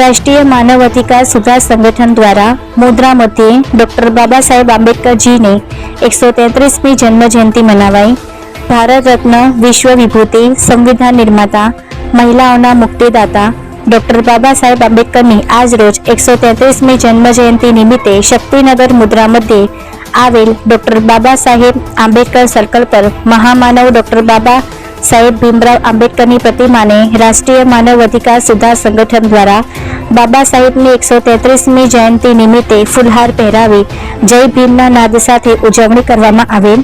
રાષ્ટ્રીય માનવ અધિકાર સુધાર સંગઠન દ્વારા મુદ્રા મધ્યે ડોક્ટર બાબા સાહેબ આંબેડકરજીને એકસો તેત્રીસમી જન્મજયંતિ મનાવાઈ. ભારત રત્ન વિશ્વ વિભૂતિ સંવિધાન નિર્માતા, મહિલાઓના મુક્તિદાતા ડોક્ટર બાબા સાહેબ આંબેડકરની આજરોજ એકસો તેત્રીસમી જન્મજયંતિ નિમિત્તે શક્તિનગર મુદ્રા મધ્યે આવેલ ડોક્ટર બાબા સાહેબ આંબેડકર સર્કલ પર મહામાનવ ડોક્ટર બાબા સાહેબ ભીમરાવ આંબેડકરની પ્રતિમાને રાષ્ટ્રીય માનવ અધિકાર સુધાર સંગઠન દ્વારા બાબા સાહેબની એકસો તેત્રીસમી જયંતિ નિમિત્તે ફુલહાર પહેરાવી જય ભીમના નાદ સાથે ઉજવણી કરવામાં આવેલ.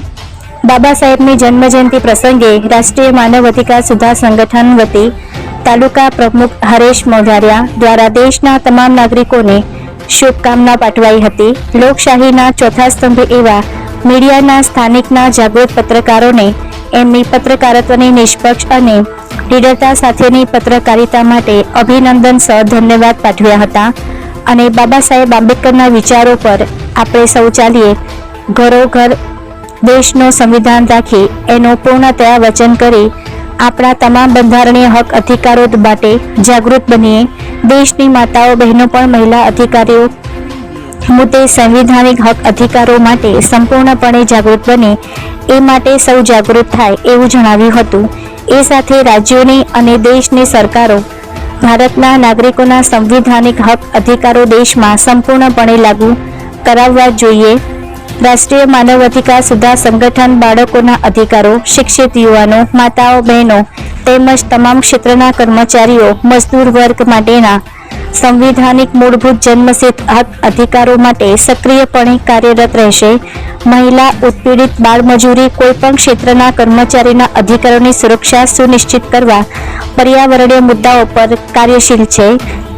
બાબા સાહેબની જન્મજયંતિ પ્રસંગે રાષ્ટ્રીય માનવ અધિકાર સુધાર સંગઠન વતી તાલુકા પ્રમુખ હરેશ મોઢારિયા દ્વારા દેશના તમામ નાગરિકોને શુભકામના પાઠવાઈ હતી. લોકશાહીના ચોથા સ્તંભ એવા મીડિયાના સ્થાનિકના જાગૃત પત્રકારોને એમની પત્રકારત્વની નિષ્પક્ષ અને નિડરતા સાથેની પત્રકારિતા માટે અભિનંદન સહ ધન્યવાદ પાઠવ્યા હતા. અને બાબા સાહેબ આંબેડકરના વિચારો પર આપણે સૌ ચાલીએ. ઘરોઘર દેશનો સંવિધાન રાખી એનું પૂર્ણતયા વચન કરી આપણા તમામ બંધારણીય હક અધિકારો માટે જાગૃત બનીએ. દેશની માતાઓ બહેનો પણ મહિલા અધિકારીઓ મુદ્દે સંવિધાનિક હક અધિકારો માટે સંપૂર્ણપણે જાગૃત બને, એ માટે સૌ જાગૃત થાય એવું જણાવ્યું હતું. એ સાથે રાજ્યોની અને દેશની સરકારો, ભારતના નાગરિકોના સંવિધાનિક હક અધિકારો દેશમાં સંપૂર્ણપણે લાગુ કરાવવા જોઈએ. રાષ્ટ્રીય માનવ અધિકાર સુધાર સંગઠન બાળકોના અધિકારો, શિક્ષિત યુવાનો, માતાઓ, બહેનો તેમજ તમામ ક્ષેત્રના કર્મચારીઓ, મજદૂર વર્ગ માટેના સંવિધાનિક મૂળભૂત જન્મસિદ્ધ હક અધિકારો માટે સક્રિયપણે કાર્યરત રહેશે. મહિલા, ઉત્પીડિત બાળમજૂરી કોઈપણ ક્ષેત્રના કર્મચારીના અધિકારોની સુરક્ષા સુનિશ્ચિત કરવા પર્યાવરણીય મુદ્દાઓ પર કાર્યશીલ છે.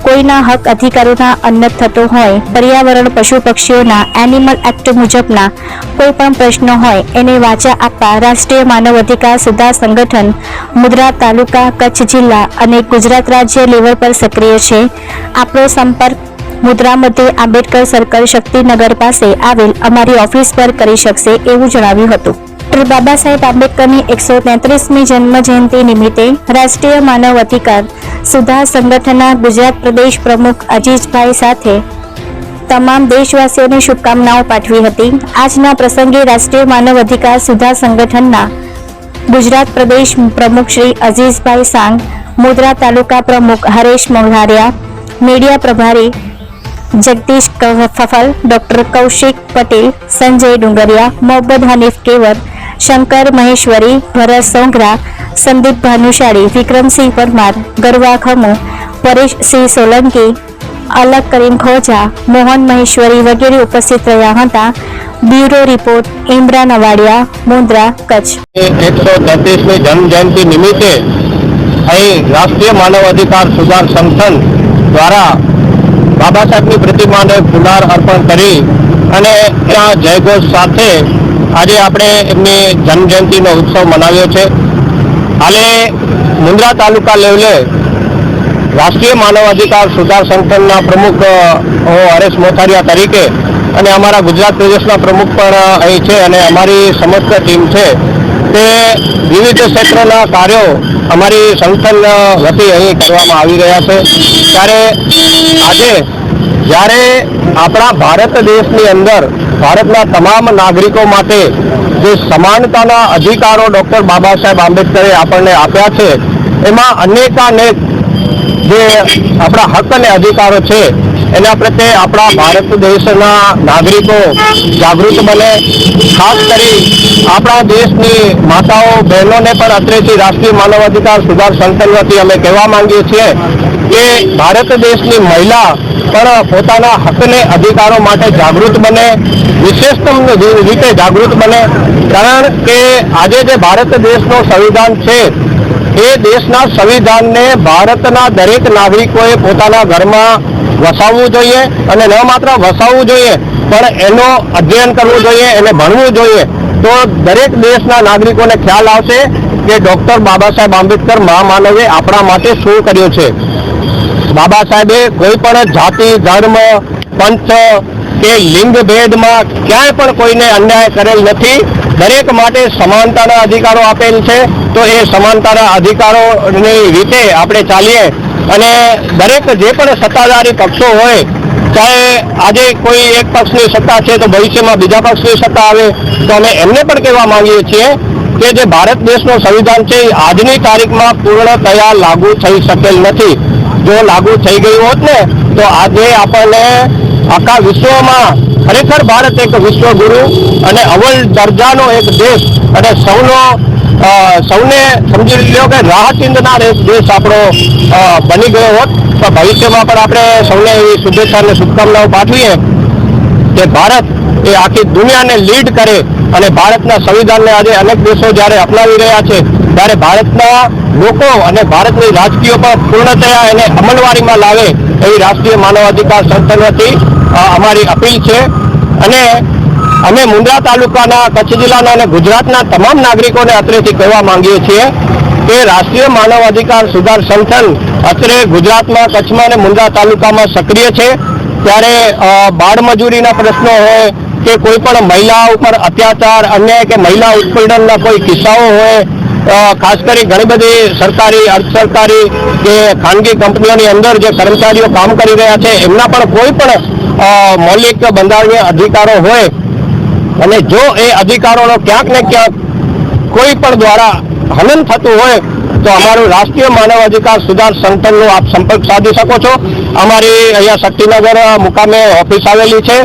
કોઈના હક અધિકારોના અન્નત થતો હોય, પર્યાવરણ, પશુ પક્ષીઓના એનિમલ એક્ટ મુજબના કોઈ પણ પ્રશ્નો હોય, એને વાચા આપવા રાષ્ટ્રીય માનવ અધિકાર સુધાર સંગઠન મુદ્રા તાલુકા, કચ્છ જિલ્લા અને ગુજરાત રાજ્ય લેવલ પર સક્રિય છે. આપણો સંપર્ક મુદ્રા મતે આંબેડકર સર્કલ શક્તિનગર પાસે આવેલ અમારી ઓફિસ પર કરી શકશે એવું જણાવ્યું હતું. ડોક્ટર બાબા સાહેબ આંબેડકરની એકસો તેત્રીસમી જન્મ જયંતિ નિમિત્તે રાષ્ટ્રીય માનવ અધિકાર સુધાર સંગઠનના ગુજરાત પ્રદેશ પ્રમુખ અજીજભાઈ સાથે તમામ દેશવાસીઓને શુભકામનાઓ પાઠવી હતી. આજના પ્રસંગે રાષ્ટ્રીય માનવ અધિકાર સુધા સંગઠનના ગુજરાત પ્રદેશ પ્રમુખ શ્રી અજીઝભાઈ સાંગ, મુદ્રા તાલુકા પ્રમુખ હરેશ મોઢારિયા, મીડિયા પ્રભારી જગદીશ ફફલ ડોક્ટર કૌશિક પટેલ, સંજય ડુંગરિયા, મોહમ્મદ હનીફ કેવર શંકર, મહેશ્વરી, ભરત, સોંગરા, સંદીપ ભાનુશાળી, વિક્રમસિંહ પરમાર, ગરવા ખમુ, પરેશસિંહ સોલંકી અલગ કરીમ ખોજા, મોહન મહેશ્વરી વગેરે ઉપસ્થિત રહ્યા હતા. Bureau report Imran Avadiya Mundra, Kutch. એકસો તેત્રીસમી જન્મ નિમિત્તે અહીં રાષ્ટ્રીય માનવ અધિકાર સુધાર સંગઠન દ્વારા બાબા સાહેબની પ્રતિમાને ફુલાર અર્પણ કરી અને ત્યાં જયઘોષ સાથે આજે આપણે એમની જન્મ જયંતિનો ઉત્સવ મનાવ્યો છે. હાલે મુન્દ્રા તાલુકા લેવલે રાષ્ટ્રીય માનવ અધિકાર સુધાર સંગઠનના પ્રમુખ હરેશ મોથારિયા તરીકે અને અમારા ગુજરાત પ્રદેશના પ્રમુખ પણ અહીં છે અને અમારી સમસ્ત ટીમ છે. તે વિવિધ ક્ષેત્રના કાર્યો અમારી સંગઠન વતી અહીં કરવામાં આવી રહ્યા છે. ત્યારે આજે જ્યારે આપણા ભારત દેશની અંદર ભારતના તમામ નાગરિકો માટે જે સમાનતાના અધિકારો ડૉક્ટર બાબા સાહેબ આંબેડકરે આપણને આપ્યા છે, એમાં અનેકાનેક જે આપણા હક અને અધિકારો છે એના પ્રત્યે આપણા ભારત દેશના નાગરિકો જાગૃત બને. ખાસ કરી આપણા દેશની માતાઓ, બહેનોને પણ અત્રેથી રાષ્ટ્રીય માનવ અધિકાર સુધાર સંગઠન વતી અમે કહેવા માંગીએ છીએ કે ભારત દેશની મહિલા પણ પોતાના હકને અધિકારો માટે જાગૃત બને, વિશેષતમ રીતે જાગૃત બને. કારણ કે આજે જે ભારત દેશનો સંવિધાન છે એ દેશના સંવિધાનને ભારતના દરેક નાગરિકોએ પોતાના ઘરમાં વસાવવું જોઈએ અને ન માત્ર વસાવવું જોઈએ, પણ એનો અધ્યયન કરવું જોઈએ, એને ભણવું જોઈએ. તો દરેક દેશના નાગરિકોને ખ્યાલ આવશે કે ડૉક્ટર બાબા સાહેબ આંબેડકર મહામાનવે આપણા માટે શું કર્યું છે. બાબા સાહેબે કોઈ પણ જાતિ, ધર્મ, પંથ કે લિંગ ભેદમાં ક્યાંય પણ કોઈને અન્યાય કરેલ નથી. દરેક માટે સમાનતાના અધિકારો આપેલ છે. તો એ સમાનતાના અધિકારોની રીતે આપણે ચાલીએ. અને દરેક જે પણ સત્તાધારી પક્ષો હોય, ચાહે આજે કોઈ એક પક્ષની સત્તા છે તો ભવિષ્યમાં બીજા પક્ષની સત્તા આવે, તો અમે એમને પણ કહેવા માંગીએ છીએ કે જે ભારત દેશનું સંવિધાન છે એ આજની તારીખમાં પૂર્ણતયા લાગુ થઈ શકેલ નથી. જો લાગુ થઈ ગયું હોત ને, તો આજે આપણને આખા વિશ્વમાં ખરેખર ભારત એક વિશ્વગુરુ અને અવ્વલ દરજાનો એક દેશ અને સૌનો સૌને સમજી લ્યો કે રાહચિંદનાર એક દેશ આપણો બની ગયો હોત. તો ભવિષ્યમાં પણ આપણે સૌને એવી શુભેચ્છા અને શુભકામનાઓ પાઠવીએ. કે ભારત એ આખી દુનિયાને લીડ કરે અને ભારતના સંવિધાનને આજે અનેક દેશો જ્યારે અપનાવી રહ્યા છે, ત્યારે ભારતના લોકો અને ભારતની રાજકીય પણ પૂર્ણતયા એને અમલવારીમાં લાવે એવી રાષ્ટ્રીય માનવાધિકાર સંગઠન વતી અમારી અપીલ છે. અને અમે મુંદ્રા તાલુકાના, કચ્છ જિલ્લાના અને ગુજરાતના તમામ નાગરિકોને અત્રેથી કહેવા માંગીએ છીએ કે રાષ્ટ્રીય માનવ અધિકાર સુધાર સંગઠન અત્રે ગુજરાતમાં, કચ્છમાં અને મુંદ્રા તાલુકામાં સક્રિય છે. ત્યારે બાળમજૂરીના બાળ પ્રશ્નો હોય કે કોઈ પણ મહિલા ઉપર અત્યાચાર અન્યાય કે મહિલા ઉત્પીડનના કોઈ કિસ્સાઓ હોય ખાસ કરી ઘણી બધી સરકારી, અર્ધ સરકારી કે ખાનગી કંપનીઓની અંદર જે કર્મચારીઓ કામ કરી રહ્યા છે, એમના પણ કોઈ પણ મૌલિક બંધારણીય અધિકારો હોય. અને જો એ અધિકારોનો ક્યાંક ને ક્યાંક કોઈ પણ દ્વારા હનન થતું હોય તો અમારું રાષ્ટ્રીય માનવ અધિકાર સુધાર સંગઠનનો આપ સંપર્ક સાધી શકો છો. અમારી અહીંયા શક્તિનગર મુકામે ઓફિસ આવેલી છે.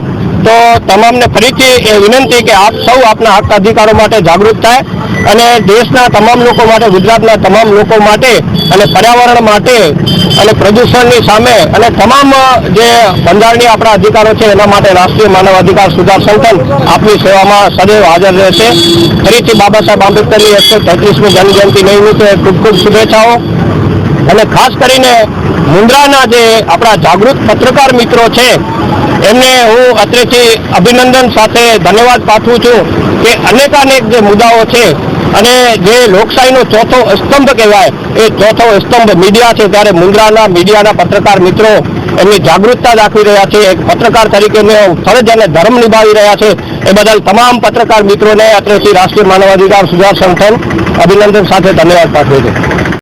તો તમામને ફરીથી એ વિનંતી કે આપ સૌ આપના હક અધિકારો માટે જાગૃત થાય અને દેશના તમામ લોકો માટે, ગુજરાતના તમામ લોકો માટે અને પર્યાવરણ માટે અને પ્રદૂષણની સામે અને તમામ, જે બંધારણીય આપણા અધિકારો છે, એના માટે રાષ્ટ્રીય માનવ અધિકાર સુધાર સંગઠન આપની સેવામાં સદૈવ હાજર રહેશે. ફરીથી બાબા સાહેબ આંબેડકરની એકસો તેત્રીસમી જન્મજયંતિ નિમિત્તે ખૂબ ખૂબ શુભેચ્છાઓ. અને ખાસ કરીને મુન્દ્રાના જે આપણા જાગૃત પત્રકાર મિત્રો છે, એમને હું અત્રેથી અભિનંદન સાથે ધન્યવાદ પાઠવું છું કે અનેકાનેક જે મુદ્દાઓ છે અને જે લોકશાહીનો ચોથો સ્તંભ કહેવાય, એ ચોથો સ્તંભ મીડિયા છે ત્યારે મુન્દ્રાના મીડિયાના પત્રકાર મિત્રો એમની જાગૃતતા દાખવી રહ્યા છે, એક પત્રકાર તરીકેનો ફરજ અને ધર્મ નિભાવી રહ્યા છે. એ બદલ તમામ પત્રકાર મિત્રોને અત્રેથી રાષ્ટ્રીય માનવાધિકાર સુધાર સંગઠન અભિનંદન સાથે ધન્યવાદ પાઠવું છે.